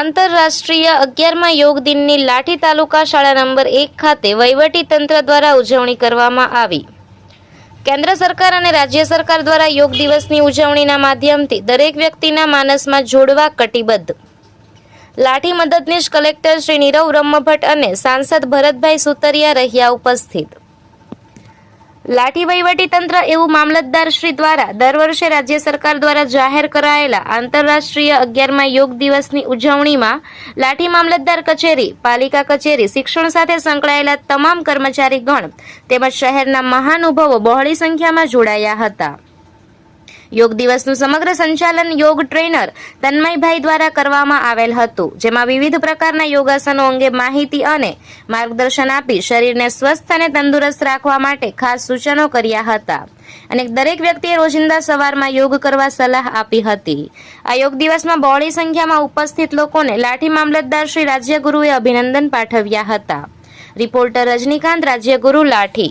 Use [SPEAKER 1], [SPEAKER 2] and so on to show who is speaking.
[SPEAKER 1] આંતરરાષ્ટ્રીય અગિયારમાં યોગ દિનની લાઠી તાલુકા શાળા નંબર એક ખાતે વહીવટી તંત્ર દ્વારા ઉજવણી કરવામાં આવી. કેન્દ્ર સરકાર અને રાજ્ય સરકાર દ્વારા યોગ દિવસની ઉજવણીના માધ્યમથી દરેક વ્યક્તિના માનસમાં જોડવા કટિબદ્ધ. લાઠી મદદનીશ કલેક્ટર શ્રી નીરવ બ્રહ્મભટ્ટ અને સાંસદ ભરતભાઈ સુતરિયા રહ્યા ઉપસ્થિત. લાઠી વહીવટી તંત્ર એવું મામલતદાર શ્રી દ્વારા દર વર્ષે રાજ્ય સરકાર દ્વારા જાહેર કરાયેલા આંતરરાષ્ટ્રીય અગિયારમાં યોગ દિવસની ઉજવણીમાં લાઠી મામલતદાર કચેરી, પાલિકા કચેરી, શિક્ષણ સાથે સંકળાયેલા તમામ કર્મચારીગણ તેમજ શહેરના મહાનુભાવો બહોળી સંખ્યામાં જોડાયા હતા. યોગ દિવસનું સમગ્ર સંચાલન યોગ ટ્રેનર તન્મયભાઈ દ્વારા કરવામાં આવેલ હતું, જેમાં વિવિધ પ્રકારના યોગાસનો અંગે માહિતી અને માર્ગદર્શન આપી શરીરને સ્વસ્થ અને તંદુરસ્ત રાખવા માટે ખાસ સૂચનો કર્યા હતા. અને દરેક વ્યક્તિએ રોજિંદા સવારમાં યોગ કરવા સલાહ આપી હતી. આ યોગ દિવસમાં બહોળી સંખ્યામાં ઉપસ્થિત લોકોને લાઠી મામલતદાર શ્રી રાજ્યગુરુએ અભિનંદન પાઠવ્યા હતા. રિપોર્ટર રજનીકાંત, રાજ્યગુરુ લાઠી.